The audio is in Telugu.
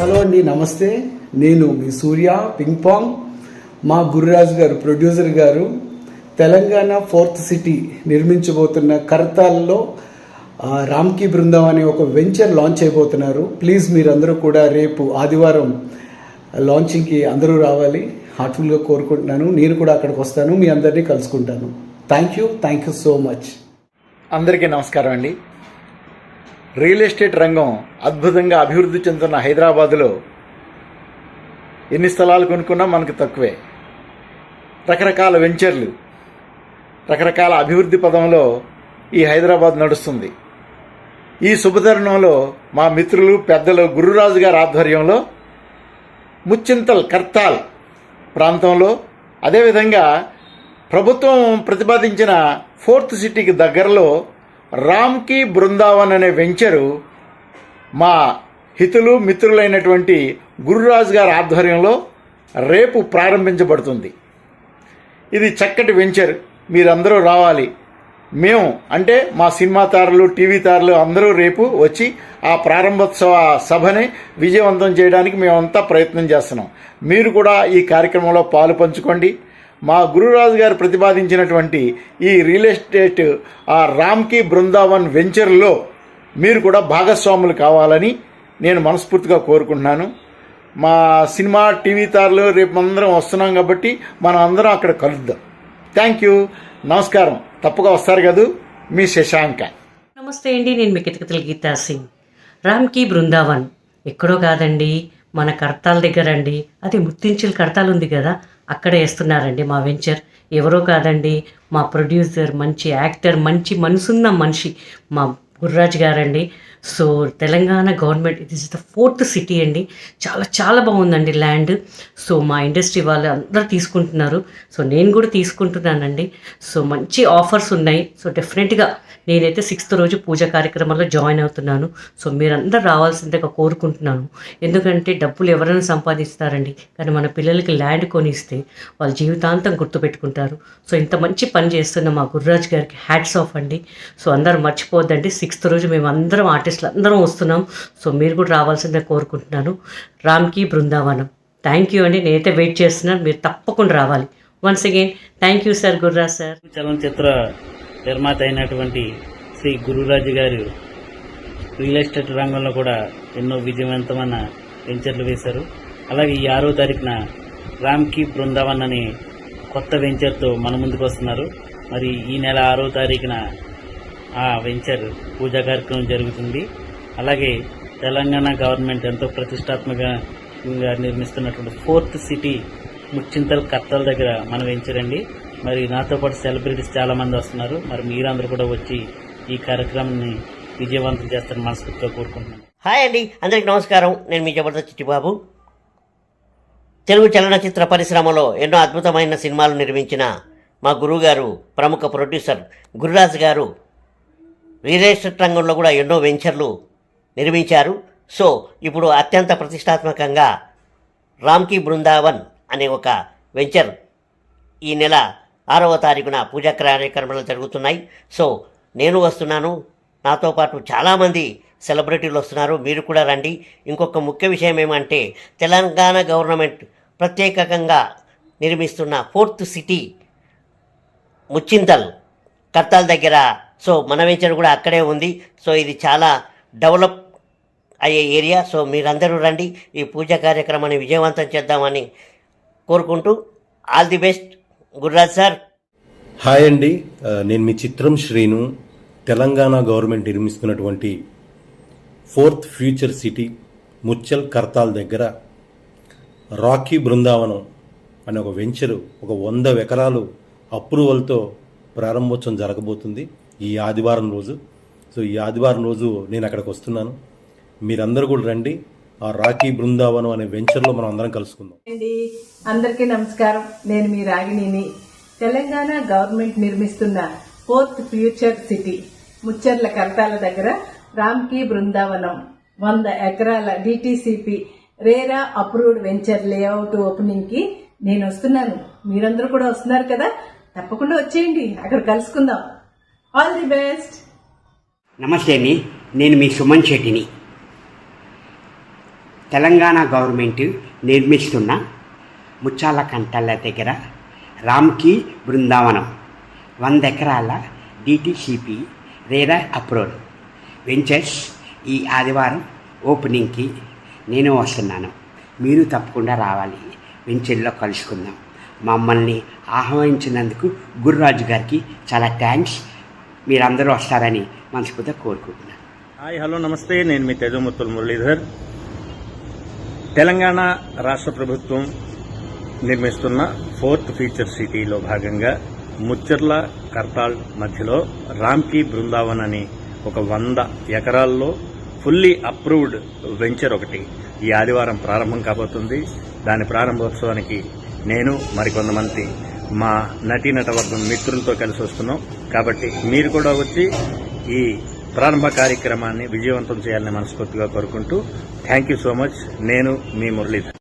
హలో అండి నమస్తే. నేను మీ సూర్య పింగ్ పాంగ్. మా Gururaju garu producer garu Telangana fourth city నిర్మించబోతున్న కర్తాల్లో రామ్కి బృందం అనే ఒక వెంచర్ లాంచ్ అయిపోతున్నారు. ప్లీజ్ మీరందరూ కూడా రేపు ఆదివారం లాంచింగ్కి అందరూ రావాలి. హార్ట్ఫుల్గా కోరుకుంటున్నాను. నేను కూడా అక్కడికి వస్తాను. మీ అందరినీ కలుసుకుంటాను. Thank you thank you so much అందరికీ నమస్కారం అండి. రియల్ ఎస్టేట్ రంగం అద్భుతంగా అభివృద్ధి చెందుతున్న హైదరాబాదులో ఎన్ని స్థలాలు కొనుక్కున్నా మనకు తక్కువే. రకరకాల వెంచర్లు రకరకాల అభివృద్ధి పదంలో ఈ హైదరాబాద్ నడుస్తుంది. ఈ శుభతరుణంలో మా మిత్రులు పెద్దలు గురురాజు గారి ఆధ్వర్యంలో ముచ్చింతల్ కర్తాల్ ప్రాంతంలో అదేవిధంగా ప్రభుత్వం ప్రతిపాదించిన ఫోర్త్ సిటీకి దగ్గరలో రామ్కి బృందావన్ అనే వెంచరు మా హితులు మిత్రులైనటువంటి గురురాజు గారి ఆధ్వర్యంలో రేపు ప్రారంభించబడుతుంది. ఇది చక్కటి వెంచర్. మీరందరూ రావాలి. మేము అంటే మా సినిమా తారలు టీవీ తారలు అందరూ రేపు వచ్చి ఆ ప్రారంభోత్సవ సభని విజయవంతం చేయడానికి మేమంతా ప్రయత్నం చేస్తున్నాం. మీరు కూడా ఈ కార్యక్రమంలో పాలు పంచుకోండి. మా గురురాజు గారు ప్రతిపాదించినటువంటి ఈ రియల్ ఎస్టేట్ ఆ రామ్కి బృందావన్ వెంచర్లో మీరు కూడా భాగస్వాములు కావాలని నేను మనస్ఫూర్తిగా కోరుకుంటున్నాను. మా సినిమా టీవీ తారలు రేపు అందరం వస్తున్నాం కాబట్టి మనం అందరం అక్కడ కలుద్దాం. Thank you. నమస్కారం. తప్పగా వస్తారు కదూ. మీ శశాంక. నమస్తే అండి. నేను మీ కితకితల గీతా సింగ్. రామ్కి బృందావన్. ఎక్కడో కాదండి. మన కర్తాల దగ్గర అండి. అది ముత్తించుల కర్తాలు ఉంది కదా. అక్కడ వేస్తున్నారండి మా వెంచర్. ఎవరో కాదండి మా ప్రొడ్యూసర్ మంచి యాక్టర్ మంచి మనసున్న మనిషి మా గుర్రాజ్ గారండి. So Telangana government it is the fourth city అండి. చాలా చాలా బాగుందండి ల్యాండ్ సో మా ఇండస్ట్రీ వాళ్ళు అందరూ తీసుకుంటున్నారు. సో నేను కూడా తీసుకుంటున్నానండి. సో మంచి ఆఫర్స్ ఉన్నాయి. సో డెఫినెట్గా నేనైతే సిక్స్త్ రోజు పూజ కార్యక్రమంలో జాయిన్ అవుతున్నాను. సో మీరందరూ రావాల్సిందిగా కోరుకుంటున్నాను. ఎందుకంటే డబ్బులు ఎవరైనా సంపాదిస్తారండి. కానీ మన పిల్లలకి ల్యాండ్ కొనిస్తే వాళ్ళ జీవితాంతం గుర్తుపెట్టుకుంటారు. సో ఇంత మంచి పని చేస్తున్న మా గురురాజ్ గారికి హ్యాట్స్ ఆఫ్ అండి. సో అందరూ మర్చిపోద్దండి సిక్స్త్ రోజు మేము అందరం ఆర్టిస్టులు అందరం వస్తున్నాం. సో మీరు కూడా రావాల్సిందే కోరుకుంటున్నాను. రామ్కి బృందావనం. థ్యాంక్ యూ అండి. నేనైతే వెయిట్ చేస్తున్నాను. మీరు తప్పకుండా రావాలి. Once again thank you sir Gurraj sir చలనచిత్ర నిర్మాత అయినటువంటి శ్రీ గురురాజు గారు రియల్ ఎస్టేట్ రంగంలో కూడా ఎన్నో విజయవంతమైన వెంచర్లు వేశారు. అలాగే ఈ ఆరో తారీఖున రామ్కి బృందావన్ అనే కొత్త వెంచర్తో మన ముందుకు వస్తున్నారు. మరి ఈ నెల ఆరో తారీఖున వెంచర్ పూజా కార్యక్రమం జరుగుతుంది. అలాగే తెలంగాణ గవర్నమెంట్ ఎంతో ప్రతిష్టాత్మకంగా నిర్మిస్తున్నటువంటి ఫోర్త్ సిటీ ముచ్చింతల్ కత్తల దగ్గర మన వెంచర్ అండి. మరి నాతో పాటు సెలబ్రిటీస్ చాలా మంది వస్తున్నారు. మరి మీరందరూ కూడా వచ్చి ఈ కార్యక్రమాన్ని విజయవంతం చేస్తారని మనస్ఫూర్తిగా కోరుకుంటున్నాను. హాయ్ అండి. అందరికీ నమస్కారం. నేను మీ జబర్దస్త్ చిట్టిబాబు. తెలుగు చలనచిత్ర పరిశ్రమలో ఎన్నో అద్భుతమైన సినిమాలు నిర్మించిన మా గురువుగారు ప్రముఖ ప్రొడ్యూసర్ గురురాజ్ గారు రియల్ ఎస్టేట్ రంగంలో కూడా ఎన్నో వెంచర్లు నిర్మించారు. సో ఇప్పుడు అత్యంత ప్రతిష్టాత్మకంగా రామ్కి బృందావన్ అనే ఒక వెంచర్ ఈ నెల ఆరవ తారీఖున పూజా కార్యక్రమాలు జరుగుతున్నాయి. సో నేను వస్తున్నాను. నాతో పాటు చాలామంది సెలబ్రిటీలు వస్తున్నారు. మీరు కూడా రండి. ఇంకొక ముఖ్య విషయం ఏమంటే తెలంగాణ గవర్నమెంట్ ప్రత్యేకంగా నిర్మిస్తున్న ఫోర్త్ సిటీ ముచ్చింతల్ కర్తాల్ దగ్గర సో మన వెంచర్ కూడా అక్కడే ఉంది. సో ఇది చాలా డెవలప్ అయ్యే ఏరియా సో మీరందరూ రండి. ఈ పూజా కార్యక్రమాన్ని విజయవంతం చేద్దామని కోరుకుంటూ all the best Gururaj sir. Hi అండి. నేను మీ Chitram Srinu. Telangana government నిర్మిస్తున్నటువంటి fourth future city Mucchal Kartal దగ్గర రాకీ బృందావనం అనే ఒక వెంచరు ఒక వంద ఎకరాలు అప్రూవల్తో ప్రారంభోత్సవం జరగబోతుంది. ఈ ఆదివారం రోజు. సో ఈ ఆదివారం రోజు నేను అక్కడికి వస్తున్నాను. మీరందరూ కూడా రండి. ఆ రాకీ బృందావనం అనే వెంచర్లో మనం అందరం కలుసుకుందాం. అండి అందరికీ నమస్కారం. నేను మీ రాగిణిని. తెలంగాణ గవర్నమెంట్ నిర్మిస్తున్న fourth future city Mucherla Kadthal దగ్గర రామ్కి బృందావనం వంద ఎకరాల DTCP RERA approved venture layout ఓపెనింగ్కి నేను వస్తున్నాను. మీరందరూ కూడా వస్తున్నారు కదా? తప్పకుండా వచ్చేయండి. అక్కడ కలుసుకుందాం. All the best. నమస్తే అండి. నేను మీ సుమన్ శెట్టిని. తెలంగాణ గవర్నమెంట్ నిర్మిస్తున్న ముచ్చాల కంటల దగ్గర రామ్కి బృందావనం వంద ఎకరాల డిటిసిపి రేరా అప్రోల్ వెంచర్స్ ఈ ఆదివారం ఓపెనింగ్కి నేను వస్తున్నాను. మీరు తప్పకుండా రావాలి. వెంచర్లో కలుసుకుందాం. మమ్మల్ని ఆహ్వానించినందుకు గురురాజు గారికి చాలా థ్యాంక్స్. మీరందరూ వస్తారని మనస్ఫూర్తిగా కోరుకుంటున్నాను. హాయ్ హలో నమస్తే. నేను మీ తేజమూర్తులు మురళీధర్. తెలంగాణ రాష్ట్ర ప్రభుత్వం నిర్మిస్తున్న ఫోర్త్ ఫీచర్ సిటీలో భాగంగా ముచ్చర్ల కర్తాల్ మధ్యలో రామ్కీ బృందావన్ అని ఒక వంద ఎకరాల్లో ఫుల్లీ అప్రూవ్డ్ వెంచర్ ఒకటి ఈ ఆదివారం ప్రారంభం కాబోతుంది. దాని ప్రారంభోత్సవానికి నేను మరికొంతమంది మా నటీనటవర్గం మిత్రులతో కలిసి వస్తున్నాం. కాబట్టి మీరు కూడా వచ్చి ఈ ప్రారంభ కార్యక్రమాన్ని విజయవంతం చేయాలని మనస్ఫూర్తిగా కోరుకుంటూ థ్యాంక్ యూ సో మచ్. నేను మీ మురళీధర్.